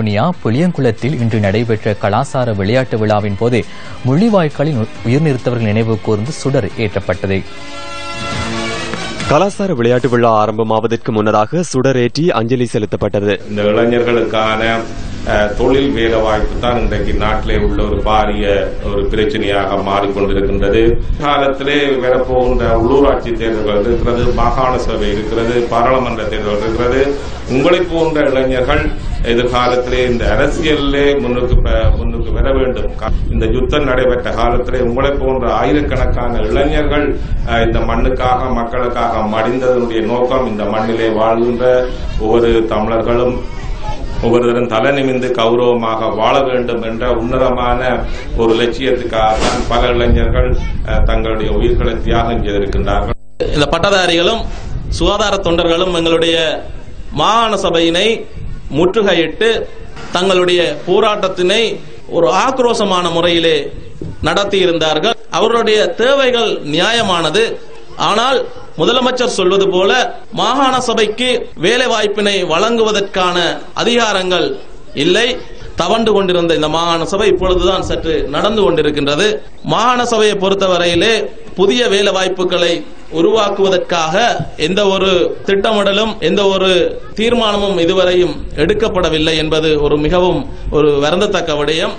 வவுனியா புளியங்குளத்தில் இன்று நடைபெற்ற கலாசார விளையாட்டு விழாவின் போது முள்ளிவாய்க்காலில் உயிர்நீர்த்தவர்கள் நினைவு கூர்ந்து சுடர் ஏற்றப்பட்டது. கலாசார விளையாட்டு விழா ஆரம்பமாவதற்கு முன்னதாக சுடரேற்றி அஞ்சலி செலுத்தப்பட்டது. இந்த இளைஞர்களுக்கான தொழில் வேலை வாய்ப்பு தான் இன்றைக்கு நாட்டிலே உள்ள ஒரு பாரிய ஒரு பிரச்சனையாக மாறிக்கொண்டிருக்கின்றது. காலத்திலே வரப்போகின்ற உள்ளூராட்சி தேர்தல்கள் இருக்கிறது மாகாண சபை இருக்கிறது பாராளுமன்ற தேர்தல் இருக்கிறது. உங்களை போன்ற இளைஞர்கள் எதிர்காலத்திலே இந்த அரசியலிலே முன்னுக்கு முன்னுக்கு வர வேண்டும். இந்த யுத்தம் நடைபெற்ற காலத்திலே உங்களை போன்ற ஆயிரக்கணக்கான இளைஞர்கள் அஹ், இந்த மண்ணுக்காக மக்களுக்காக மடிந்ததனுடைய நோக்கம் இந்த மண்ணிலே வாழ்கின்ற ஒவ்வொரு தமிழர்களும் ஒவ்வொருவரும் தலை நிமிந்து கௌரவமாக வாழ வேண்டும் என்ற உன்னதமான ஒரு லட்சியத்துக்காக தான் பல இளைஞர்கள் அஹ், தங்களுடைய உயிர்களை தியாகம் செய்திருக்கின்றார்கள். இந்த பட்டதாரிகளும் சுகாதார தொண்டர்களும் எங்களுடைய மாகாண சபையினை முற்றுகையிட்டு தங்களுடைய போராட்டத்தினை ஒரு ஆக்ரோஷமான முறையிலே நடத்தி இருந்தார்கள் அவர்களுடைய தேவைகள் நியாயமானது. ஆனால் முதலமைச்சர் சொல்வது போல மாகாண சபைக்கு வேலை வாய்ப்பினை வழங்குவதற்கான அதிகாரங்கள் இல்லை. தவண்டு கொண்டிருந்த இந்த மாகாண சபை இப்பொழுதுதான் சற்று நடந்து கொண்டிருக்கின்றது. மாகாண சபையை பொறுத்தவரையிலே புதிய வேலை வாய்ப்புகளை உருவாக்குவதற்காக எந்த ஒரு திட்டமிடலும் எந்த ஒரு தீர்மானமும் இதுவரையும் எடுக்கப்படவில்லை என்பது ஒரு மிகவும் ஒரு வருந்தத்தக்க விடயம்.